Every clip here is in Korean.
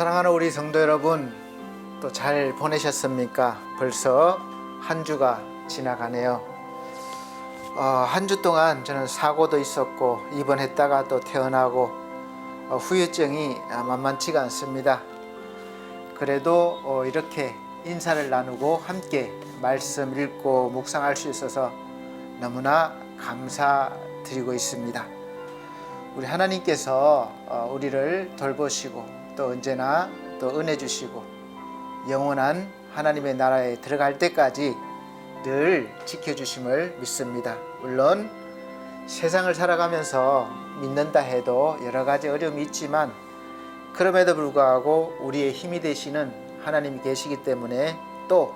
사랑하는 우리 성도 여러분, 또 잘 보내셨습니까? 벌써 한 주가 지나가네요. 어, 한주 동안 저는 사고도 있었고 입원했다가 또 태어나고 어, 후유증이 아, 만만치가 않습니다. 그래도 어, 이렇게 인사를 나누고 함께 말씀 읽고 묵상할 수 있어서 너무나 감사드리고 있습니다. 우리 하나님께서 어, 우리를 돌보시고 또 언제나 또 은혜 주시고 영원한 하나님의 나라에 들어갈 때까지 늘 지켜주심을 믿습니다. 물론 세상을 살아가면서 믿는다 해도 여러 가지 어려움이 있지만 그럼에도 불구하고 우리의 힘이 되시는 하나님이 계시기 때문에 또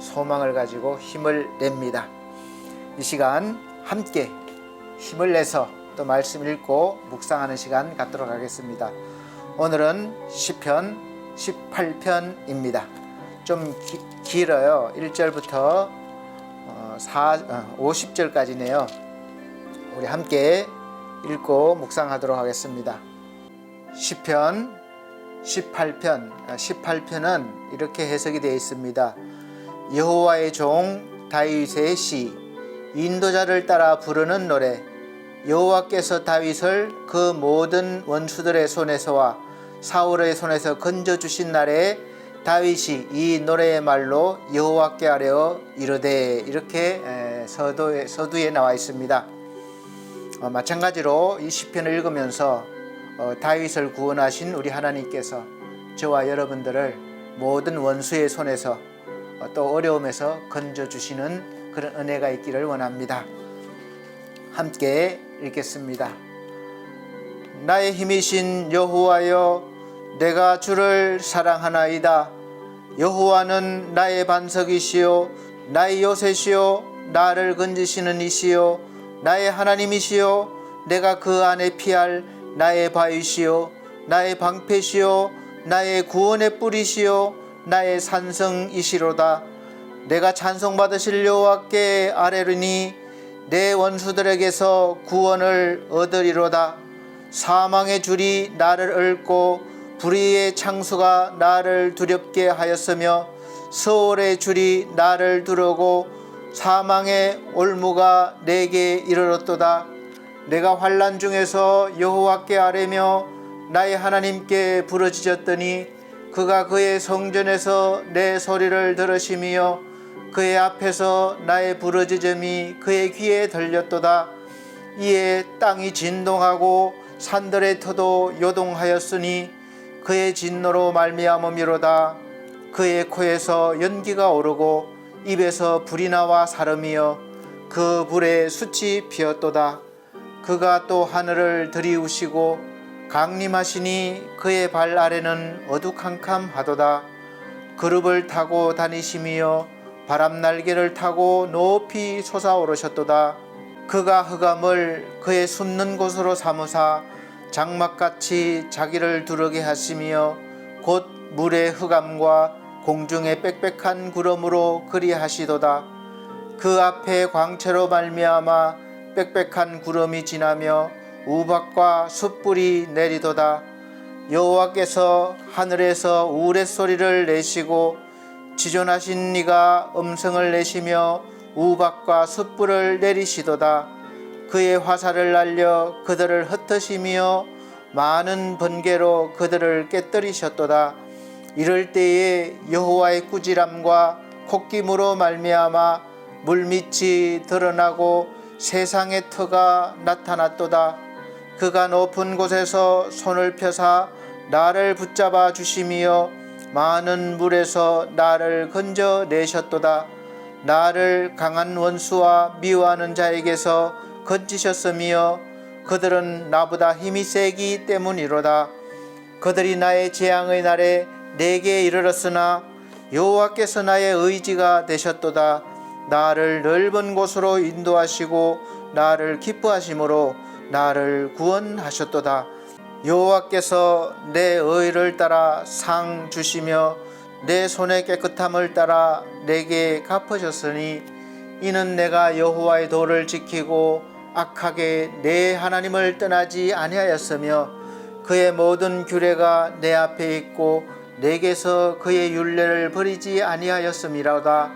소망을 가지고 힘을 냅니다. 이 시간 함께 힘을 내서 또 말씀 읽고 묵상하는 시간 갖도록 하겠습니다. 오늘은 시편 18편입니다. 좀 기, 길어요. 1절부터 어, 4, 어, 50절까지네요. 우리 함께 읽고 묵상하도록 하겠습니다. 시편 18편 18편은 이렇게 해석이 되어 있습니다. 여호와의 종 다윗의 시 인도자를 따라 부르는 노래 여호와께서 다윗을 그 모든 원수들의 손에서와 사울의 손에서 건져 주신 날에 다윗이 이 노래의 말로 여호와께 아뢰어 이르되 이렇게 에, 서도에 서두에 나와 있습니다. 어, 마찬가지로 이 시편을 읽으면서 어, 다윗을 구원하신 우리 하나님께서 저와 여러분들을 모든 원수의 손에서 어, 또 어려움에서 건져 주시는 그런 은혜가 있기를 원합니다. 함께 읽겠습니다. 나의 힘이신 여호와여 내가 주를 사랑하나이다. 여호와는 나의 반석이시요 나의 요새시요 나를 건지시는 이시요 나의 하나님이시요 내가 그 안에 피할 나의 바위시요 나의 방패시요 나의 구원의 뿌리시요 나의 산성이시로다 내가 찬송받으실 여호와께 아뢰르니 내 원수들에게서 구원을 얻으리로다. 사망의 줄이 나를 얽고 불의의 창수가 나를 두렵게 하였으며 서울의 줄이 나를 두르고 사망의 올무가 내게 이르렀도다. 내가 환란 중에서 여호와께 아뢰며 나의 하나님께 부르짖었더니 그가 그의 성전에서 내 소리를 들으시며 그의 앞에서 나의 부르짖음이 그의 귀에 들렸도다. 이에 땅이 진동하고 산들의 터도 요동하였으니 그의 진노로 말미암음이로다. 그의 코에서 연기가 오르고 입에서 불이 나와 사름이여 그 불에 숯이 피었도다. 그가 또 하늘을 들이우시고 강림하시니 그의 발 아래는 어두캄캄하도다. 그룹을 타고 다니시며 바람 날개를 타고 높이 솟아오르셨도다. 그가 흑암을 그의 숨는 곳으로 삼으사 장막같이 자기를 두르게 하시며 곧 물의 흑암과 공중의 빽빽한 구름으로 그리하시도다. 그 앞에 광채로 말미암아 빽빽한 구름이 지나며 우박과 숯불이 내리도다. 여호와께서 하늘에서 우레 소리를 내시고 지존하신 이가 음성을 내시며 우박과 숯불을 내리시도다. 그의 화살을 날려 그들을 흩으시며 많은 번개로 그들을 깨뜨리셨도다. 이럴 때에 여호와의 꾸지람과 콧김으로 말미암아 물밑이 드러나고 세상의 터가 나타났도다. 그가 높은 곳에서 손을 펴사 나를 붙잡아 주시며 많은 물에서 나를 건져 내셨도다. 나를 강한 원수와 미워하는 자에게서 건지셨으며 그들은 나보다 힘이 세기 때문이로다. 그들이 나의 재앙의 날에 내게 이르렀으나 여호와께서 나의 의지가 되셨도다. 나를 넓은 곳으로 인도하시고 나를 기뻐하심으로 나를 구원하셨도다 여호와께서 내 의를 따라 상 주시며 내 손의 깨끗함을 따라 내게 갚으셨으니 이는 내가 여호와의 도를 지키고 악하게 내 하나님을 떠나지 아니하였으며 그의 모든 규례가 내 앞에 있고 내게서 그의 윤례를 버리지 아니하였음이로다.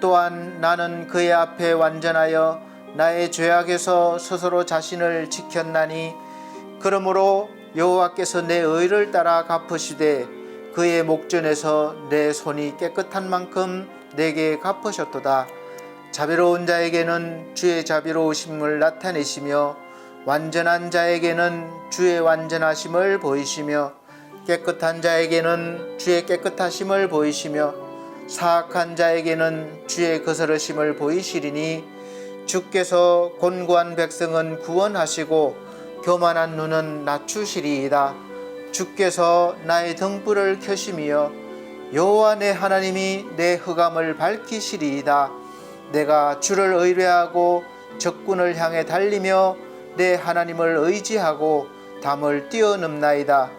또한 나는 그의 앞에 완전하여 나의 죄악에서 스스로 자신을 지켰나니 그러므로 여호와께서 내 의를 따라 갚으시되 그의 목전에서 내 손이 깨끗한 만큼 내게 갚으셨도다. 자비로운 자에게는 주의 자비로우심을 나타내시며 완전한 자에게는 주의 완전하심을 보이시며 깨끗한 자에게는 주의 깨끗하심을 보이시며 사악한 자에게는 주의 거스르심을 보이시리니 주께서 곤고한 백성은 구원하시고 교만한 눈은 낮추시리이다. 주께서 나의 등불을 켜시며 여호와 내 하나님이 내 흑암을 밝히시리이다. 내가 주를 의뢰하고 적군을 향해 달리며 내 하나님을 의지하고 담을 뛰어넘나이다.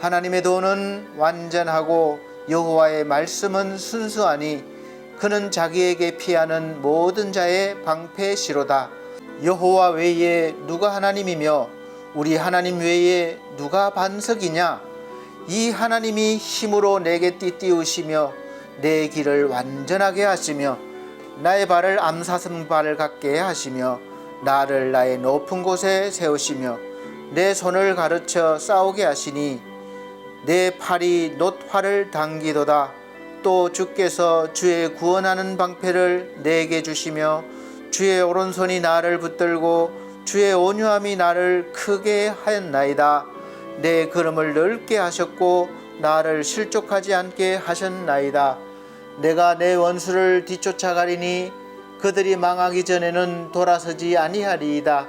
하나님의 도는 완전하고 여호와의 말씀은 순수하니 그는 자기에게 피하는 모든 자의 방패시로다. 여호와 외에 누가 하나님이며 우리 하나님 외에 누가 반석이냐? 이 하나님이 힘으로 내게 띠띠우시며 내 길을 완전하게 하시며 나의 발을 암사슴 발을 같게 하시며 나를 나의 높은 곳에 세우시며 내 손을 가르쳐 싸우게 하시니 내 팔이 놋화를 당기도다. 또 주께서 주의 구원하는 방패를 내게 주시며 주의 오른손이 나를 붙들고 주의 온유함이 나를 크게 하였나이다. 내 걸음을 넓게 하셨고 나를 실족하지 않게 하셨나이다. 내가 내 원수를 뒤쫓아가리니 그들이 망하기 전에는 돌아서지 아니하리이다.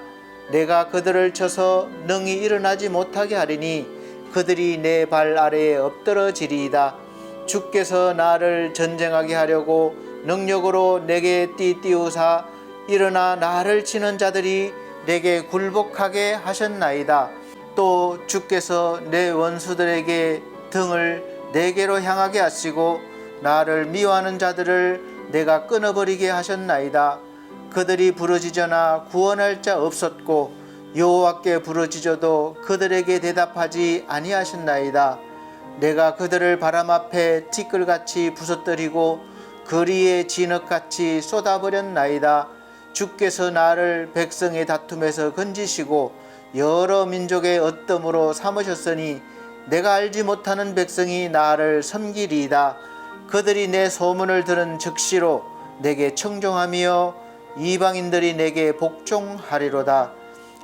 내가 그들을 쳐서 능히 일어나지 못하게 하리니 그들이 내 발 아래에 엎드러지리이다. 주께서 나를 전쟁하게 하려고 능력으로 내게 띠띠우사 일어나 나를 치는 자들이 내게 굴복하게 하셨나이다. 또 주께서 내 원수들에게 등을 내게로 향하게 하시고 나를 미워하는 자들을 내가 끊어버리게 하셨나이다. 그들이 부르짖으나 구원할 자 없었고 여호와께 부르짖어도 그들에게 대답하지 아니하셨나이다. 내가 그들을 바람 앞에 티끌같이 부서뜨리고 거리에 진흙같이 쏟아버렸나이다. 주께서 나를 백성의 다툼에서 건지시고 여러 민족의 어뜸으로 삼으셨으니 내가 알지 못하는 백성이 나를 섬기리이다. 그들이 내 소문을 들은 즉시로 내게 청종하며 이방인들이 내게 복종하리로다.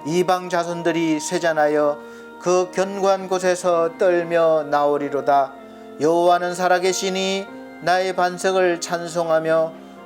이방 자손들이 쇠잔하여 그 견고한 곳에서 떨며 나오리로다. 여호와는 살아계시니 나의 반석을 찬송하며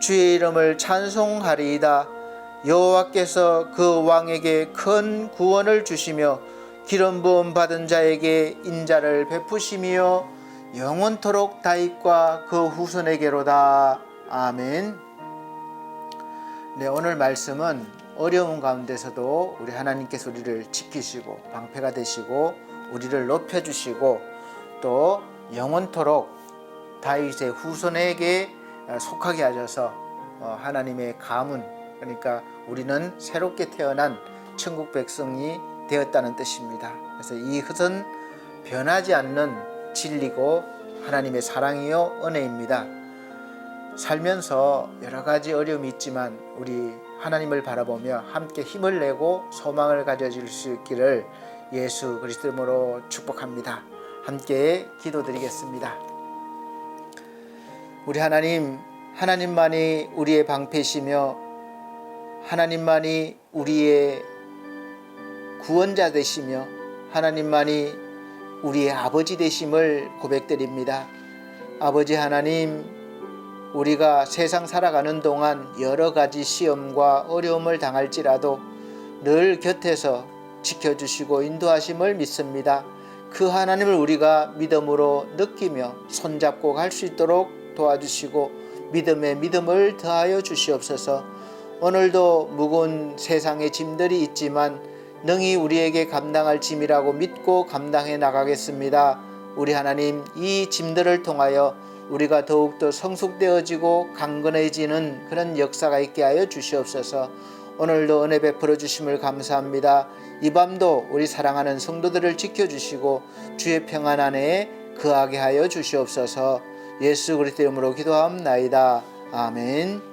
주의 이름을 찬송하리이다. 여호와께서 그 왕에게 큰 구원을 주시며 기름 부음 받은 자에게 인자를 베푸시며 영원토록 다윗과 그 후손에게로다. 아멘. 네, 오늘 말씀은 어려운 가운데서도 우리 하나님께서 우리를 지키시고 방패가 되시고 우리를 높여 주시고 또 영원토록 다윗의 후손에게 속하게 하셔서 어, 하나님의 가문 그러니까 우리는 새롭게 태어난 천국 백성이 되었다는 뜻입니다. 그래서 이것은 변하지 않는 진리고 하나님의 사랑이요 은혜입니다. 살면서 여러 가지 어려움이 있지만 우리 하나님을 바라보며 함께 힘을 내고 소망을 가져줄 수 있기를 예수 그리스도로 축복합니다. 함께 기도드리겠습니다. 우리 하나님, 하나님만이 우리의 방패시며 하나님만이 우리의 구원자 되시며 하나님만이 우리의 아버지 되심을 고백드립니다. 아버지 하나님, 우리가 세상 살아가는 동안 여러 가지 시험과 어려움을 당할지라도 늘 곁에서 지켜주시고 인도하심을 믿습니다. 그 하나님을 우리가 믿음으로 느끼며 손잡고 갈 수 있도록 도와주시고 믿음에 믿음을 더하여 주시옵소서. 오늘도 무거운 세상의 짐들이 있지만 능히 우리에게 감당할 짐이라고 믿고 감당해 나가겠습니다. 우리 하나님 이 짐들을 통하여 우리가 더욱더 성숙되어지고 강건해지는 그런 역사가 있게 하여 주시옵소서. 오늘도 은혜 베풀어 주심을 감사합니다. 이 밤도 우리 사랑하는 성도들을 지켜주시고 주의 평안 안에 거하게 하여 주시옵소서. 예수 그리스도 이름으로 기도하옵나이다. 아멘.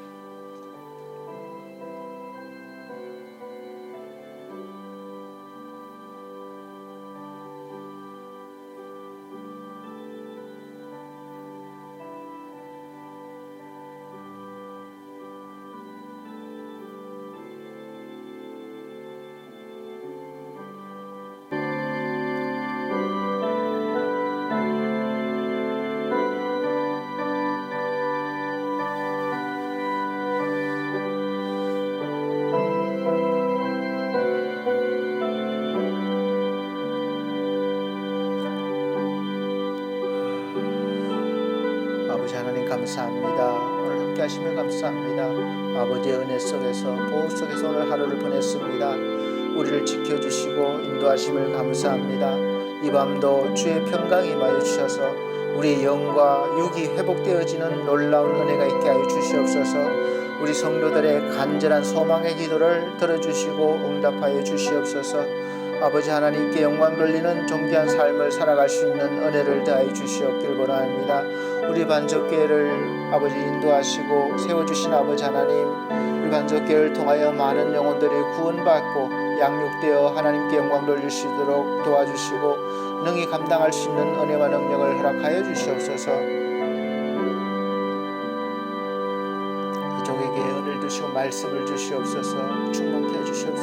감사합니다. 오늘 함께 하시면 감사합니다. 아버지의 은혜 속에서 보호 속에서 오늘 하루를 보냈습니다. 우리를 지켜주시고 인도하심을 감사합니다. 이 밤도 주의 평강이 임하여 주셔서 우리 영과 육이 회복되어지는 놀라운 은혜가 있게 하여 주시옵소서. 우리 성도들의 간절한 소망의 기도를 들어주시고 응답하여 주시옵소서. 아버지 하나님께 영광 돌리는 존귀한 삶을 살아갈 수 있는 은혜를 더하여 주시옵길 원합니다. 우리 반석교회를 아버지 인도하시고 세워주신 아버지 하나님 우리 반석교회를 통하여 많은 영혼들이 구원받고 양육되어 하나님께 영광 있도록 도와주시고 능히 감당할 수 있는 은혜와 능력을 허락하여 주시옵소서. 이족에게 은혜를 주시고 말씀을 주시옵소서. 충만케 해 주시옵소서